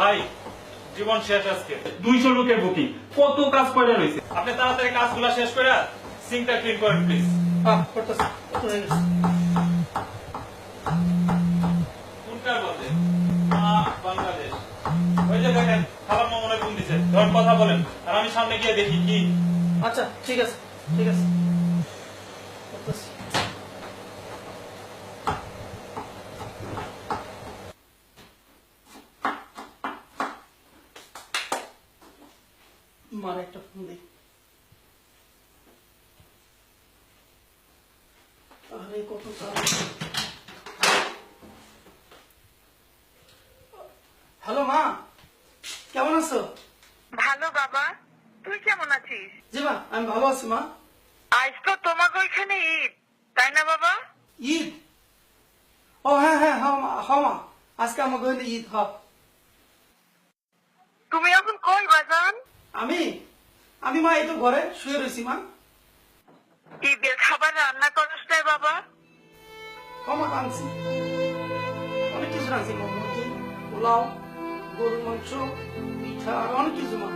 ভাই জীবন শেষ আজকে। দুইশো লোকের বুকিং কত কাজ পড়ে রয়েছে? আপনি তাড়াতাড়ি কাজগুলো শেষ করে সিঙ্কটা ক্লিন করেন প্লিজ করতেছি কত গেছে? কোনটার বলতে বাংলাদেশ। ওই যে দেখেন খাবার ফোন দিছে। ধরুন কথা বলেন আর আমি সামনে গিয়ে দেখি কি। আচ্ছা ঠিক আছে ঠিক আছে। মার একটা ফোন দিই আরে কত হ্যালো মা কেমন আছো? ভালো বাবা তুই কেমন আছিস? জি মা আমি ভালো আছি মা। আজ তো তোমাকে ওইখানে ঈদ তাই না বাবা? ঈদ? ও হ্যাঁ হ্যাঁ হ্যাঁ মা হ্যাঁ মা আজকে আমাকে ঈদ হ তুমি এখন কই বাজান? আমি? আমি মা এই তো ঘরে শুয়ে রয়েছি মা। ঈদের খাবার রান্না করস নাই বাবা? হ মা রাঁধছি অনেক কিছু রাঁধছি মা মুরগি পোলাও গরুর মাংস পিঠা আর অনেক কিছু মা।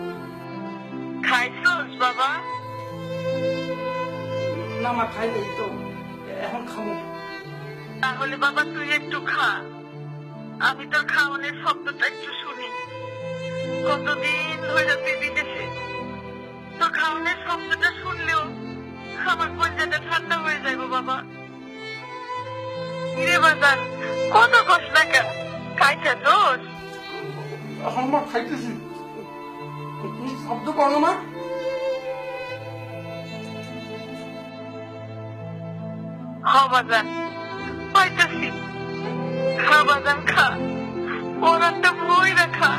খাইছস বাবা? না মা খাই নাই তো। এখন খাব তাহলে বাবা তুই একটু খা। আমি তোর খাওয়ানোর শব্দটা একটু শুনি। কতদিন ধরে তুই বিদেশে? তোর খাওয়ানোর শব্দটা শুনলেও আমার কলজাটা ঠান্ডা হয়ে যাইবো বাবা। কিরে বাজান কত কষ্ট না খাইছে দোষ মা খাইতেছি। শব্দ করো মা হবাজান পাইতাছি। খা বাজান খা ওরানটা বই রাখা